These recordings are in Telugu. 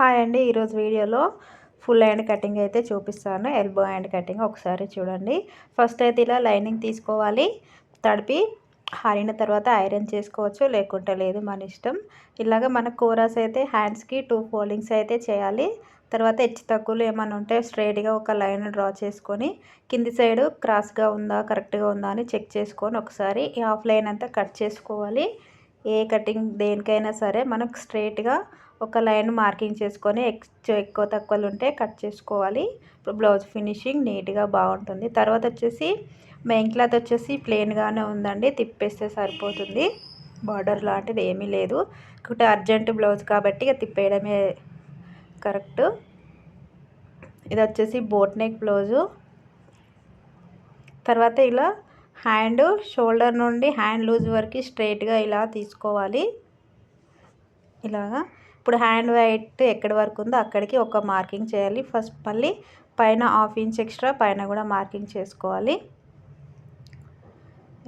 హాయ్ అండి ఈరోజు వీడియోలో ఫుల్ హ్యాండ్ కటింగ్ అయితే చూపిస్తాను. ఎల్బో హ్యాండ్ కటింగ్ ఒకసారి చూడండి. ఫస్ట్ అయితే ఇలా లైనింగ్ తీసుకోవాలి. తడిపి ఆరిన తర్వాత ఐరన్ చేసుకోవచ్చు లేకుంటే లేదు మన ఇష్టం. ఇలాగ మన కూరస్ అయితే హ్యాండ్స్కి టూ ఫోల్డింగ్స్ అయితే చేయాలి. తర్వాత హెచ్చు తక్కువలు ఏమైనా ఉంటే స్ట్రైట్గా ఒక లైన్ డ్రా చేసుకొని కింది సైడ్ క్రాస్గా ఉందా కరెక్ట్గా ఉందా అని చెక్ చేసుకొని ఒకసారి ఈ హాఫ్ లైన్ అంతా కట్ చేసుకోవాలి. ఏ కటింగ్ దేనికైనా సరే మనకు స్ట్రైట్గా ఒక లైన్ మార్కింగ్ చేసుకొని ఎక్కువ తక్కువలు ఉంటే కట్ చేసుకోవాలి. ఇప్పుడు బ్లౌజ్ ఫినిషింగ్ నీట్గా బాగుంటుంది. తర్వాత వచ్చేసి మెయిన్ క్లాత్ వచ్చేసి ప్లెయిన్గానే ఉందండి. తిప్పేస్తే సరిపోతుంది. బార్డర్ లాంటిది ఏమీ లేదు. ఒకటి అర్జెంట్ బ్లౌజ్ కాబట్టి ఇక తిప్పేయడమే కరెక్ట్. ఇది వచ్చేసి బోట్ నెక్ బ్లౌజు. తర్వాత ఇలా హ్యాండ్ షోల్డర్ నుండి హ్యాండ్ లూజ్ వరకు స్ట్రైట్గా ఇలా తీసుకోవాలి. ఇలాగా. ఇప్పుడు హ్యాండ్ వైట్ ఎక్కడి వరకు ఉందో అక్కడికి ఒక మార్కింగ్ చేయాలి. ఫస్ట్ మళ్ళీ పైన హాఫ్ ఇంచ్ ఎక్స్ట్రా పైన కూడా మార్కింగ్ చేసుకోవాలి.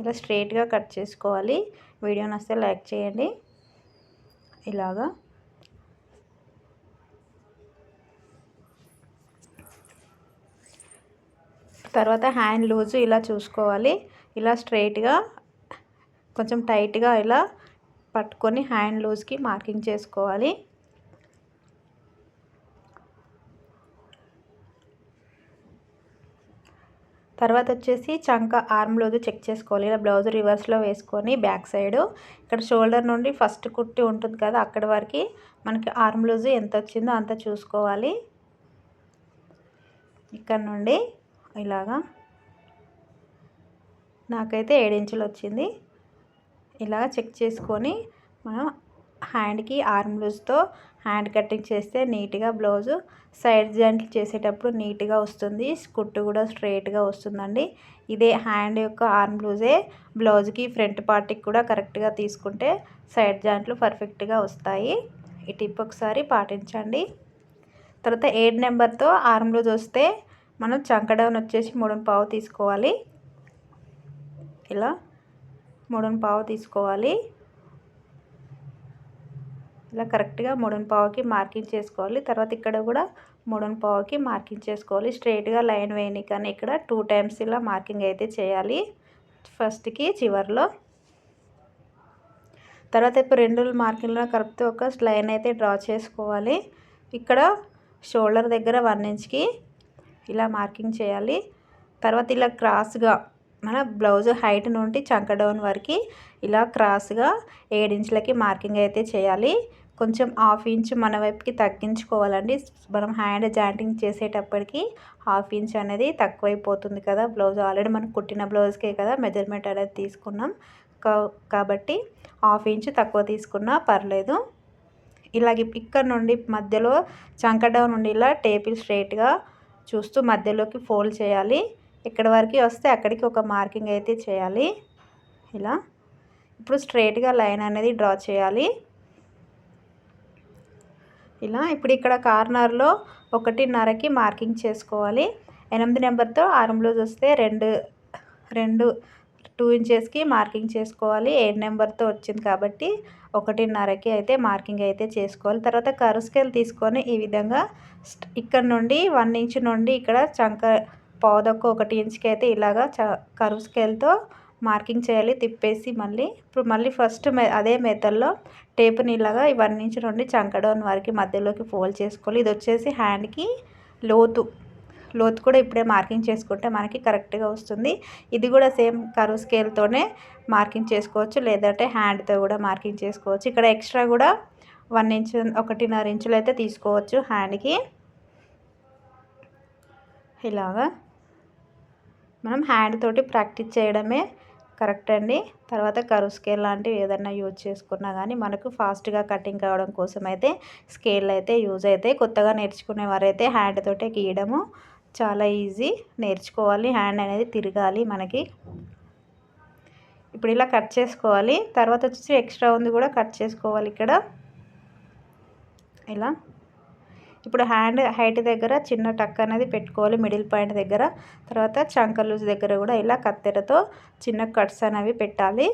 ఇలా స్ట్రేట్గా కట్ చేసుకోవాలి. వీడియో నస్తే లైక్ చేయండి. ఇలాగా. తర్వాత హ్యాండ్ లూజు ఇలా చూసుకోవాలి. ఇలా స్ట్రైట్గా కొంచెం టైట్గా ఇలా పట్టుకొని హ్యాండ్ లూజ్కి మార్కింగ్ చేసుకోవాలి. తర్వాత వచ్చేసి చంక ఆర్మ్ లోజు చెక్ చేసుకోవాలి. ఇలా బ్లౌజ్ రివర్స్లో వేసుకొని బ్యాక్ సైడ్. ఇక్కడ షోల్డర్ నుండి ఫస్ట్ కుట్టి ఉంటుంది కదా అక్కడి వరకు మనకి ఆర్మ్ లూజ్ ఎంత వచ్చిందో అంత చూసుకోవాలి. ఇక్కడ నుండి ఇలాగా. నాకైతే ఏడించులు వచ్చింది. ఇలా చెక్ చేసుకొని మనం హ్యాండ్కి ఆర్మ్ లూజ్తో హ్యాండ్ కటింగ్ చేస్తే నీట్గా బ్లౌజు సైడ్ జాయింట్లు చేసేటప్పుడు నీట్గా వస్తుంది. కుట్టు కూడా స్ట్రైట్గా వస్తుందండి. ఇదే హ్యాండ్ యొక్క ఆర్మ్ లూజే బ్లౌజ్కి ఫ్రంట్ పార్టీకి కూడా కరెక్ట్గా తీసుకుంటే సైడ్ జాయింట్లు పర్ఫెక్ట్గా వస్తాయి. ఈ టిప్ ఒకసారి పాటించండి. తర్వాత ఎయిట్ నెంబర్తో ఆర్మ్ లూజ్ వస్తే మనం చంకడౌన్ వచ్చేసి మూడు పావు తీసుకోవాలి. ఇలా మూడు పావు తీసుకోవాలి. ఇలా కరెక్ట్గా మూడున్ పావుకి మార్కింగ్ చేసుకోవాలి. తర్వాత ఇక్కడ కూడా మూడున్ పావుకి మార్కింగ్ చేసుకోవాలి. స్ట్రైట్గా లైన్ వేయని కానీ ఇక్కడ టూ టైమ్స్ ఇలా మార్కింగ్ అయితే చేయాలి. ఫస్ట్కి చివరిలో. తర్వాత ఇప్పుడు రెండు మార్కింగ్లో కరెక్ట్ ఒక లైన్ అయితే డ్రా చేసుకోవాలి. ఇక్కడ షోల్డర్ దగ్గర వన్ ఇంచ్కి ఇలా మార్కింగ్ చేయాలి. తర్వాత ఇలా క్రాస్గా మన బ్లౌజ్ హైట్ నుండి చంక డౌన్ వరకు ఇలా క్రాస్గా ఏడించులకి మార్కింగ్ అయితే చేయాలి. కొంచెం హాఫ్ ఇంచ్ మన వైపుకి తగ్గించుకోవాలండి. మనం హ్యాండ్ జాయింటింగ్ చేసేటప్పటికి హాఫ్ ఇంచ్ అనేది తక్కువైపోతుంది కదా బ్లౌజ్. ఆల్రెడీ మనం కుట్టిన బ్లౌజ్కే కదా మెజర్మెంట్ అనేది తీసుకున్నాం. కాబట్టి హాఫ్ ఇంచ్ తక్కువ తీసుకున్నా పర్లేదు. ఇలాగ ఇక్కడ నుండి మధ్యలో చంకడ నుండి ఇలా టేపిల్ స్ట్రైట్గా చూస్తూ మధ్యలోకి ఫోల్డ్ చేయాలి. ఇక్కడ వరకు వస్తే అక్కడికి ఒక మార్కింగ్ అయితే చేయాలి. ఇలా. ఇప్పుడు స్ట్రైట్గా లైన్ అనేది డ్రా చేయాలి. ఇలా. ఇప్పుడు ఇక్కడ కార్నర్లో ఒకటిన్నరకి మార్కింగ్ చేసుకోవాలి. ఎనిమిది నెంబర్తో ఆరంలోజ్ వస్తే రెండు రెండు టూ ఇంచెస్కి మార్కింగ్ చేసుకోవాలి. ఏడు నెంబర్తో వచ్చింది కాబట్టి ఒకటిన్నరకి అయితే మార్కింగ్ అయితే చేసుకోవాలి. తర్వాత కరు స్కేల్ తీసుకొని ఈ విధంగా ఇక్కడ నుండి వన్ ఇంచ్ నుండి ఇక్కడ చంక పావుదొక్క ఒకటి ఇంచుకి అయితే ఇలాగా చ కరువు స్కేల్తో మార్కింగ్ చేయాలి తిప్పేసి మళ్ళీ. ఇప్పుడు మళ్ళీ ఫస్ట్ అదే మెథడ్లో టేప్ని ఇలాగా వన్ ఇంచ్ నుండి చంకడౌన్ వరకు మధ్యలోకి ఫోల్డ్ చేసుకోవాలి. ఇది వచ్చేసి హ్యాండ్కి లోతు. లోతు కూడా ఇప్పుడే మార్కింగ్ చేసుకుంటే మనకి కరెక్ట్గా వస్తుంది. ఇది కూడా సేమ్ కరువు స్కేల్తోనే మార్కింగ్ చేసుకోవచ్చు లేదంటే హ్యాండ్తో కూడా మార్కింగ్ చేసుకోవచ్చు. ఇక్కడ ఎక్స్ట్రా కూడా వన్ ఇంచ్ ఒకటిన్నర ఇంచులు అయితే తీసుకోవచ్చు హ్యాండ్కి. ఇలాగా. మనం హ్యాండ్ తోటి ప్రాక్టీస్ చేయడమే కరెక్ట్ అండి. తర్వాత కరువు స్కేల్ లాంటివి ఏదైనా యూజ్ చేసుకున్నా కానీ మనకు ఫాస్ట్గా కటింగ్ కావడం కోసం అయితే స్కేల్ అయితే యూజ్ అవుతాయి కొత్తగా నేర్చుకునే వారైతే హ్యాండ్ తోటే గీయడము చాలా ఈజీ. నేర్చుకోవాలి హ్యాండ్ అనేది తిరగాలి మనకి. ఇప్పుడు ఇలా కట్ చేసుకోవాలి. తర్వాత వచ్చేసి ఎక్స్ట్రా ఉంది కూడా కట్ చేసుకోవాలి ఇక్కడ. ఇలా. ఇప్పుడు హ్యాండ్ హైట్ దగ్గర చిన్న టక్ అనేది పెట్టుకోవాలి మిడిల్ పాయింట్ దగ్గర. తర్వాత చంక లూజ్ దగ్గర కూడా ఇలా కత్తెరతో చిన్న కట్స్ అనేవి పెట్టాలి.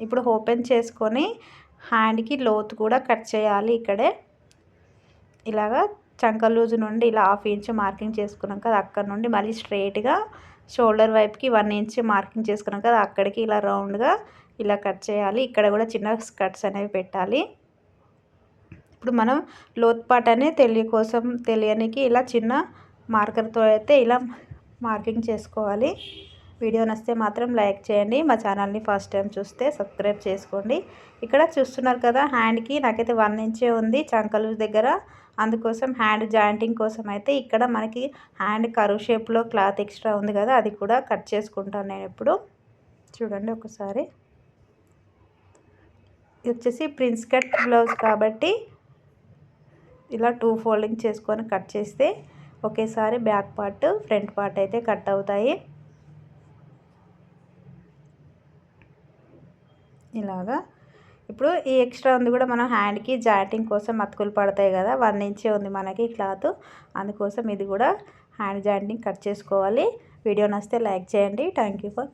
ఇప్పుడు ఓపెన్ చేసుకొని హ్యాండ్కి లోతు కూడా కట్ చేయాలి ఇక్కడే. ఇలాగా చంకలూజు నుండి ఇలా హాఫ్ ఇంచ్ మార్కింగ్ చేసుకున్నాం కదా అక్కడ నుండి మళ్ళీ స్ట్రైట్గా షోల్డర్ వైపుకి వన్ ఇంచ్ మార్కింగ్ చేసుకున్నాం కదా అక్కడికి ఇలా రౌండ్గా ఇలా కట్ చేయాలి. ఇక్కడ కూడా చిన్న కట్స్ అనేవి పెట్టాలి. ఇప్పుడు మనం లోత్పాట్ అనే తెలియ కోసం తెలియనికి ఇలా చిన్న మార్కర్తో అయితే ఇలా మార్కింగ్ చేసుకోవాలి. వీడియో నచ్చితే మాత్రం లైక్ చేయండి. మా ఛానల్ని ఫస్ట్ టైం చూస్తే సబ్స్క్రైబ్ చేసుకోండి. ఇక్కడ చూస్తున్నారు కదా హ్యాండ్కి నాకైతే వన్ ఇంచే ఉంది చంకలు దగ్గర. అందుకోసం హ్యాండ్ జాయింటింగ్ కోసం అయితే ఇక్కడ మనకి హ్యాండ్ కరువు షేప్లో క్లాత్ ఎక్స్ట్రా ఉంది కదా అది కూడా కట్ చేసుకుంటాను నేను ఇప్పుడు. చూడండి ఒకసారి. ఇది వచ్చేసి ప్రిన్స్ కట్ బ్లౌజ్ కాబట్టి ఇలా టూ ఫోల్డింగ్ చేసుకొని కట్ చేస్తే ఒకేసారి బ్యాక్ పార్ట్ ఫ్రంట్ పార్ట్ అయితే కట్ అవుతాయి. ఇలాగా. ఇప్పుడు ఈ ఎక్స్ట్రా ఉంది కూడా మనం హ్యాండ్కి జాయింటింగ్ కోసం అతుకులు పడతాయి కదా వన్ ఇంచే ఉంది మనకి క్లాత్. అందుకోసం ఇది కూడా హ్యాండ్ జాయింటింగ్ కట్ చేసుకోవాలి. వీడియో నచ్చితే లైక్ చేయండి. Thank you for